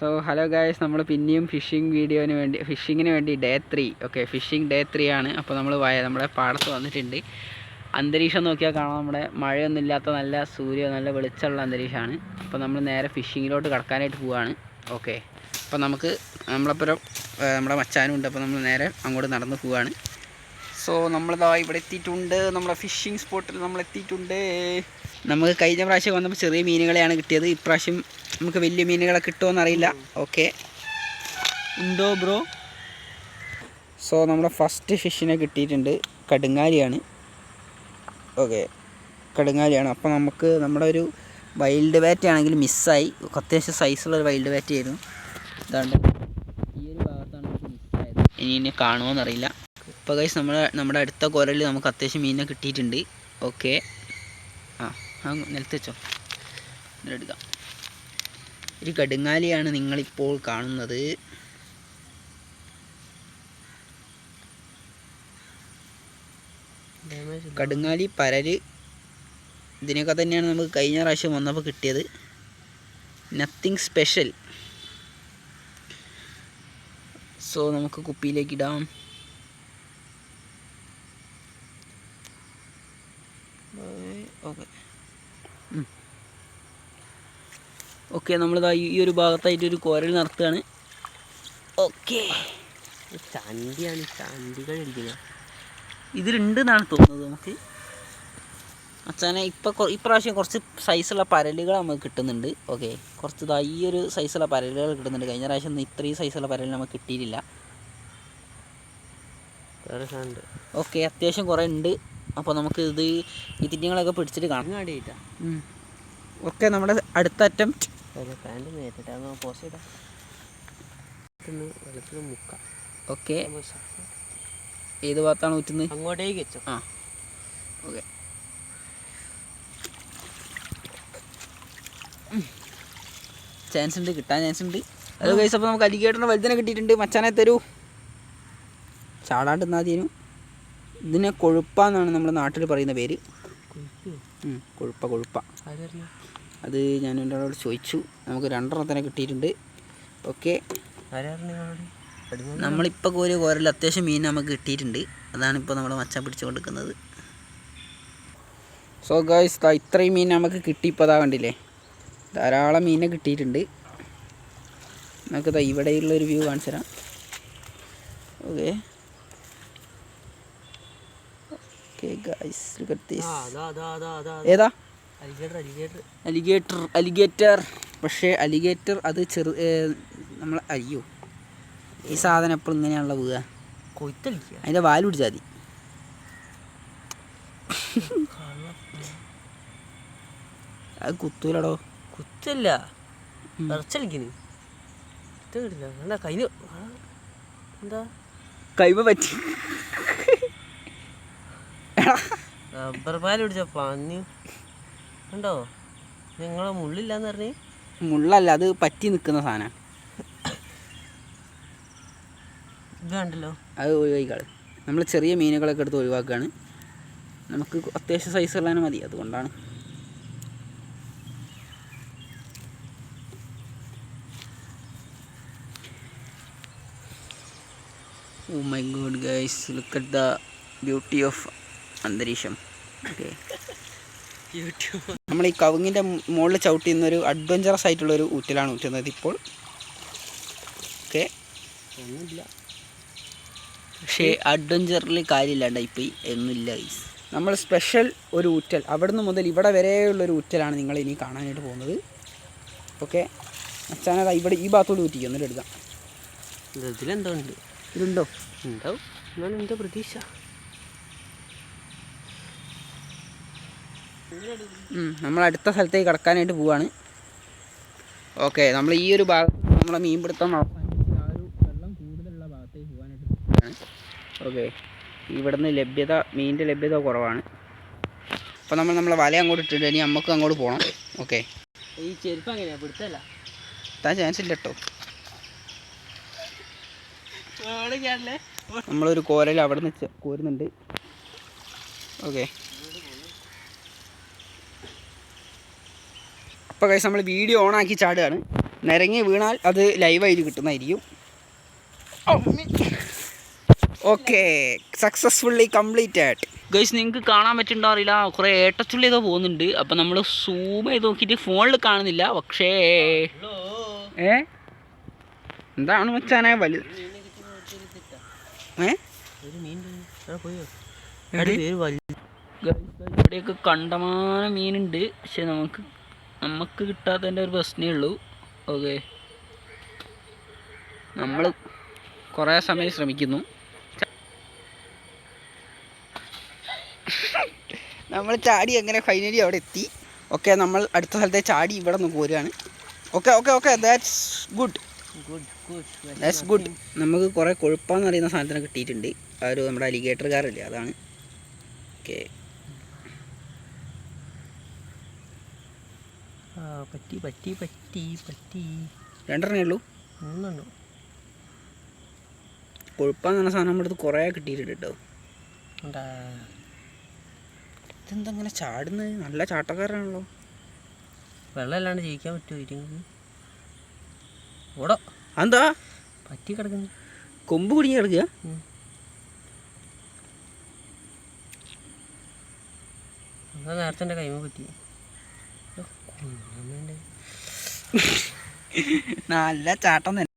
So hello guys നമ്മൾ പിന്നെയും phishing വീഡിയോന് വേണ്ടി ഫിഷിങ്ങിന് വേണ്ടി day three okay fishing day three ആണ്. അപ്പോൾ നമ്മൾ വയ നമ്മുടെ പാടത്ത് വന്നിട്ടുണ്ട്. അന്തരീക്ഷം നോക്കിയാൽ കാണാം. നമ്മുടെ മഴയൊന്നും ഇല്ലാത്ത നല്ല സൂര്യ നല്ല വെളിച്ചമുള്ള അന്തരീക്ഷമാണ്. അപ്പോൾ നമ്മൾ നേരെ ഫിഷിങ്ങിലോട്ട് കടക്കാനായിട്ട് പോവുകയാണ് ഓക്കെ അപ്പോൾ നമുക്ക് നമ്മളപ്പുറം നമ്മുടെ മച്ചാനും ഉണ്ട് അപ്പോൾ നമ്മൾ നേരെ അങ്ങോട്ട് നടന്ന് പോവുകയാണ് സോ നമ്മളിതാ ഇവിടെ എത്തിയിട്ടുണ്ട്. നമ്മുടെ ഫിഷിംഗ് സ്പോട്ടിൽ നമ്മൾ എത്തിയിട്ടുണ്ട്. നമുക്ക് കഴിഞ്ഞ പ്രാവശ്യം വന്നപ്പോൾ ചെറിയ മീനുകളെയാണ് കിട്ടിയത്. ഇപ്രാവശ്യം നമുക്ക് വലിയ മീനുകളെ കിട്ടുമോ അറിയില്ല. ഓക്കെ ഉണ്ടോ ബ്രോ സോ നമ്മുടെ ഫസ്റ്റ് ഫിഷിനെ കിട്ടിയിട്ടുണ്ട്. കടുങ്ങാലിയാണ്. ഓക്കെ കടുങ്ങാലിയാണ്. അപ്പോൾ നമുക്ക് നമ്മുടെ ഒരു വൈൽഡ് ബാറ്റ് ആണെങ്കിൽ മിസ്സായി അത്യാവശ്യം സൈസുള്ള ഒരു വൈൽഡ് ബാറ്റ് ആയിരുന്നു. ഇതാണ്ട് ഈ ഒരു ഭാഗത്താണ് മിസ്സായത് ഇനി ഇനി കാണുമോ ഇപ്പോൾ ഗൈസ് നമ്മുടെ നമ്മുടെ അടുത്ത കുരലിൽ നമുക്ക് അത്യാവശ്യം മീനിനെ കിട്ടിയിട്ടുണ്ട്. ഓക്കെ ആ ആ നിലത്ത് വെച്ചോ. എടുക്കാം. ഒരു കടുങ്ങാലിയാണ് നിങ്ങളിപ്പോൾ കാണുന്നത്. കടുങ്ങാലി പരൽ ഇതിനൊക്കെ തന്നെയാണ് നമുക്ക് കഴിഞ്ഞ പ്രാവശ്യം വന്നപ്പോൾ കിട്ടിയത്. നത്തിങ് സ്പെഷ്യൽ സോ നമുക്ക് കുപ്പിയിലേക്ക് ഇടാം ഓക്കെ ഓക്കെ നമ്മളിതാ ഈ ഒരു ഭാഗത്തായിട്ട് ഒരു കോരൽ നടത്തുകയാണ്. ഓക്കെ. ചണ്ടിയാണ് ചണ്ടികൾ ഇതിലുണ്ട് എന്നാണ് തോന്നുന്നത് നമുക്ക്. അച്ഛനെ ഇപ്പൊ ഇപ്രാവശ്യം കുറച്ച് സൈസുള്ള പരലുകൾ നമുക്ക് കിട്ടുന്നുണ്ട്. ഓക്കെ കുറച്ച് ഇതാ ഈ ഒരു സൈസുള്ള പരലുകൾ കിട്ടുന്നുണ്ട്. കഴിഞ്ഞ പ്രാവശ്യം ഒന്നും ഇത്രയും സൈസുള്ള പരൽ നമുക്ക് കിട്ടിയിട്ടില്ല. ഓക്കെ അത്യാവശ്യം കുറേ ഉണ്ട്. അപ്പോൾ നമുക്ക് ഇത് ഈ തിരിഞ്ഞങ്ങളൊക്കെ പിടിച്ചിട്ട് കാണാം. ഓക്കെ നമ്മുടെ അടുത്ത അറ്റംപ്റ്റ് മുക്കാം. ഓക്കെ. ഏത് ഭാഗത്താണ് ഊറ്റുന്നത്? അങ്ങോട്ടേക്ക് വെച്ചോ. ആ. ഓക്കെ. ചാൻസ് ഉണ്ട് കിട്ടാൻ ചാൻസ് ഉണ്ട്. അത് കഴിച്ചപ്പോൾ നമുക്ക് അലിഗേറ്ററിന് വലുതിനെ കിട്ടിയിട്ടുണ്ട്. മച്ചാനെ തരൂ. ചാടാണ്ട് എന്നാതീനു ഇതിനെ കൊഴുപ്പാന്നാണ് നമ്മുടെ നാട്ടിൽ പറയുന്ന പേര്. കൊഴുപ്പ? കൊഴുപ്പ അത് ഞാൻ എന്റെ ആളോട് ചോദിച്ചു. നമുക്ക് രണ്ടെണ്ണത്തിനെ കിട്ടിയിട്ടുണ്ട്. ഓക്കെ. നമ്മളിപ്പോൾ കോരി കോരൽ അത്യാവശ്യം മീൻ നമുക്ക് കിട്ടിയിട്ടുണ്ട്. അതാണ് ഇപ്പോൾ നമ്മൾ മച്ച പിടിച്ചു കൊടുക്കുന്നത് സോ ഗായ്സ് ദാ ഇത്രയും മീൻ നമുക്ക് കിട്ടി ഇപ്പോൾ അതാ കണ്ടില്ലേ? ധാരാളം മീനെ കിട്ടിയിട്ടുണ്ട്. നമുക്ക് ദാ ഇവിടെയുള്ള ഒരു വ്യൂ കാണിച്ചു തരാം okay okay guys look at this ഏതാ? Alligator alligator. പക്ഷേ അലിഗേറ്റർ അത് ചെറു നമ്മൾ അയ്യോ. ഈ സാധനം എപ്പോഴും ഇങ്ങനെയാണല്ലോ പോവുക അതിന്റെ വാൽ പിടിച്ചാൽ മതി. അത് കുത്തൂലടോ. കുത്തല്ല. കൈമ പറ്റി. റബ്ബർ പാൽ പിടിച്ച പന്നി. ഉണ്ടോ? നിങ്ങളെ മുള്ളില്ലാന്ന് പറഞ്ഞേ? മുള്ളല്ല അത് പറ്റി നിൽക്കുന്ന സാധനം. ഇത് കണ്ടല്ലോ? അത് ഒഴിവാക്കിക്കൾ. നമ്മൾ ചെറിയ മീനുകളൊക്കെ എടുത്ത് ഒഴിവാക്കുകയാണ് നമുക്ക് അത്യാവശ്യം സൈസ് ഉള്ളതിനെ മതി അതുകൊണ്ടാണ്. ഓ my god guys look at the beauty of അന്തരീക്ഷം. ഓക്കെ. നമ്മൾ ഈ കവുങ്ങിന്റെ മുകളിൽ ചവിട്ടി നിന്നൊരു അഡ്വഞ്ചറസ് ആയിട്ടുള്ളൊരു ഊറ്റലാണ് ഊറ്റുന്നത് ഇപ്പോൾ. ഓക്കെ. ഒന്നുമില്ല. പക്ഷേ അഡ്വഞ്ചറിൽ കാര്യമില്ലാണ്ട് ഒന്നുമില്ല ഗൈസ് നമ്മൾ സ്പെഷ്യൽ ഒരു ഊറ്റൽ. അവിടുന്ന് മുതൽ ഇവിടെ വരെയുള്ളൊരു ഊറ്റലാണ് നിങ്ങൾ ഇനി കാണാനായിട്ട് പോകുന്നത്. ഓക്കെ. അച്ഛനത് ഇവിടെ ഈ ഭാഗത്തോട് ഊറ്റിക്കും എന്നിട്ട് എടുക്കാം. ഇതിലെന്തോ ഉണ്ട്. ഇതുണ്ടോ? ഉണ്ടാവും എന്നാണ് എന്റെ പ്രതീക്ഷ. നമ്മൾ അടുത്ത സ്ഥലത്തേക്ക് കടക്കാനായിട്ട് പോവാണ്. ഓക്കെ നമ്മൾ ഈ ഒരു ഭാഗത്ത് നമ്മളെ മീൻപിടുത്തം അവസാനിപ്പിച്ച് ആ ഒരു വെള്ളം കൂടുതലുള്ള ഭാഗത്തേക്ക് പോകാനായിട്ട് ഓക്കെ ഇവിടുന്ന് ലഭ്യത മീനിന്റെ ലഭ്യത കുറവാണ്. അപ്പോൾ നമ്മൾ നമ്മളെ വല അങ്ങോട്ട് ഇട്ടിട്ട് ഇനി നമുക്ക് അങ്ങോട്ട് പോകണം ഓക്കെ. ഈ ചെരുപ്പ് എങ്ങനെയാ പിടുത്തല്ല. താൻ ചാൻസ് ഇല്ല കേട്ടോ നമ്മളൊരു കോരൽ അവിടെ നിന്ന് കോരുന്നുണ്ട്. ഓക്കെ. അപ്പോൾ കഴിച്ച് നമ്മൾ വീഡിയോ ഓണാക്കി ചാടുകയാണ്. നിരങ്ങി വീണാൽ അത് ലൈവായിട്ട് കിട്ടുന്നതായിരിക്കും. ഓക്കെ സക്സസ്ഫുള്ളി കംപ്ലീറ്റഡ് ഗൈസ് നിങ്ങൾക്ക് കാണാൻ പറ്റുന്നുണ്ടോ അറിയില്ല. കുറേ ഏതോ പോകുന്നുണ്ട്. അപ്പം നമ്മൾ സൂം ചെയ്ത് നോക്കിയിട്ട് ഫോണിൽ കാണുന്നില്ല. പക്ഷേ ഏ? എന്താണ് മച്ചാനെ? വലുത് ഇവിടെയൊക്കെ കണ്ടമാനം മീനുണ്ട്. പക്ഷെ നമുക്ക് നമുക്ക് കിട്ടാത്തതിന്റെ ഒരു പ്രശ്നമേ ഉള്ളൂ. ഓക്കെ നമ്മൾ കുറേ സമയം ശ്രമിക്കുന്നു. നമ്മൾ ചാടി അങ്ങനെ ഫൈനലി അവിടെ എത്തി? ഓക്കെ നമ്മൾ അടുത്ത സ്ഥലത്തെ ചാടി ഇവിടെ നിന്ന് പോരുകയാണ്. Okay okay okay that's good that's good നമുക്ക് കുറേ കൊഴുപ്പാന്ന് അറിയുന്ന സാധനത്തിന് കിട്ടിയിട്ടുണ്ട്. ആ ഒരു നമ്മുടെ അലിഗേറ്റർ കാറില്ലേ അതാണ്. ഓക്കെ പറ്റി പറ്റി പറ്റി പറ്റി. രണ്ടെണ്ണേ ഉള്ളൂ. മൂന്നെണ്ണോ. കൊഴുപ്പാന്ന് പറഞ്ഞ സാധനം നമ്മുടെ അടുത്ത് കുറേ കിട്ടിയിട്ടുണ്ട് കേട്ടോ. എന്താ? ഇതെന്താ ഇങ്ങനെ ചാടുന്നത് നല്ല ചാട്ടക്കാരനാണല്ലോ. വെള്ളമല്ലാണ്ട് ജീവിക്കാൻ ജയിക്കാൻ പറ്റുമോ ഇരുങ്ങൾക്ക് ഓടോ. എന്താ പറ്റി കിടക്കുന്നു. കൊമ്പ് കുടുങ്ങി കിടക്കുക നേരത്തെ എന്റെ കൈമ പറ്റി. നല്ല ചാട്ടം തന്നെ.